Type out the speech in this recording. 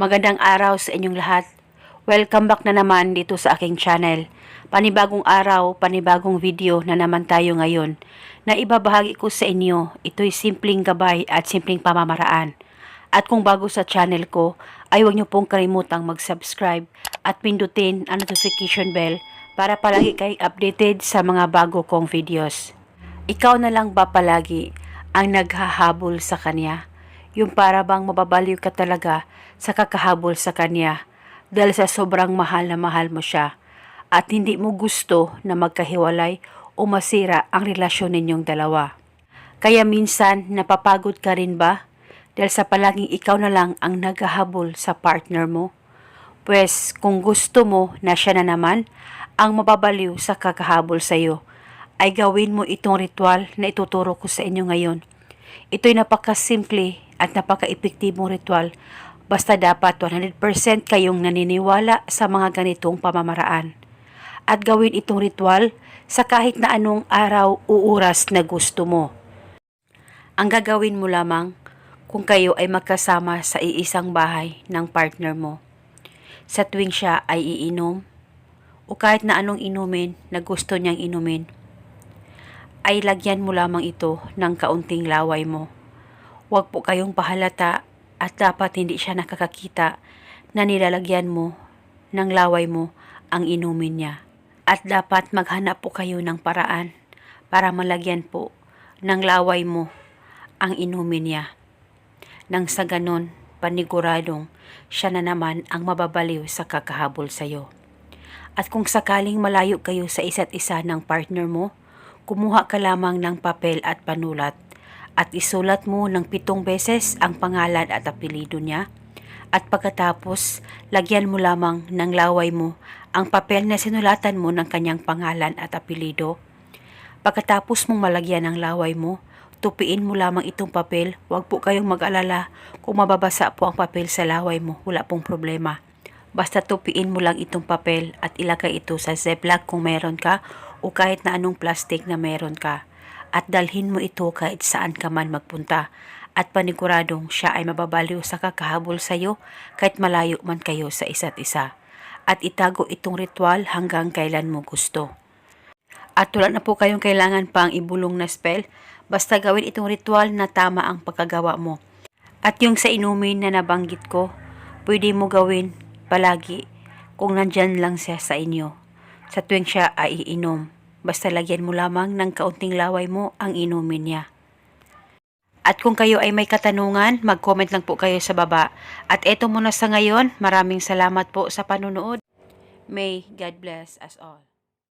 Magandang araw sa inyong lahat. Welcome back na naman dito sa aking channel. Panibagong araw, panibagong video na naman tayo ngayon na ibabahagi ko sa inyo. Ito'y simpleng gabay at simpleng pamamaraan. At kung bago sa channel ko, ay huwag niyo pong kalimutang mag-subscribe at pindutin ang notification bell para palagi kayo updated sa mga bago kong videos. Ikaw na lang ba palagi ang naghahabol sa kanya? Yung para bang mababaliw ka talaga sa kakahabol sa kanya dahil sa sobrang mahal na mahal mo siya at hindi mo gusto na magkahiwalay o masira ang relasyon ninyong dalawa. Kaya minsan napapagod ka rin ba dahil sa palaging ikaw na lang ang naghahabol sa partner mo? Pwes kung gusto mo na siya na naman ang mababaliw sa kakahabol sa iyo, ay gawin mo itong ritual na ituturo ko sa inyo ngayon. Ito'y napakasimple at napaka-epektibong ritual basta dapat 100% kayong naniniwala sa mga ganitong pamamaraan. At gawin itong ritual sa kahit na anong araw o oras na gusto mo. Ang gagawin mo lamang kung kayo ay magkasama sa iisang bahay ng partner mo. Sa tuwing siya ay iinom o kahit na anong inumin na gusto niyang inumin, ay lagyan mo lamang ito ng kaunting laway mo. Huwag po kayong pahalata at dapat hindi siya nakakakita na nilalagyan mo ng laway mo ang inumin niya. At dapat maghanap po kayo ng paraan para malagyan po ng laway mo ang inumin niya. Nang sa ganon, paniguradong siya na naman ang mababaliw sa kakahabol sa iyo. At kung sakaling malayo kayo sa isa't isa ng partner mo, kumuha ka lamang ng papel at panulat at isulat mo ng pitong beses ang pangalan at apelido niya. At pagkatapos, lagyan mo lamang ng laway mo ang papel na sinulatan mo ng kanyang pangalan at apelido. Pagkatapos mong malagyan ng laway mo, tupiin mo lamang itong papel. Huwag po kayong mag-alala kung mababasa po ang papel sa laway mo. Wala pong problema. Basta tupiin mo lang itong papel at ilagay ito sa ziploc kung meron ka o kahit na anong plastic na meron ka. At dalhin mo ito kahit saan ka man magpunta. At paniguradong siya ay mababaliw sa kakahabol sa iyo kahit malayo man kayo sa isa't isa. At itago itong ritual hanggang kailan mo gusto. At wala na po kayong kailangan pang ibulong na spell, basta gawin itong ritual na tama ang pagkagawa mo. At yung sa inumin na nabanggit ko, pwede mo gawin palagi kung nandyan lang siya sa inyo. Sa tuwing siya ay iinom, basta lagyan mo lamang ng kaunting laway mo ang inumin niya. At kung kayo ay may katanungan, mag-comment lang po kayo sa baba. At eto muna sa ngayon, maraming salamat po sa panunood. May God bless us all.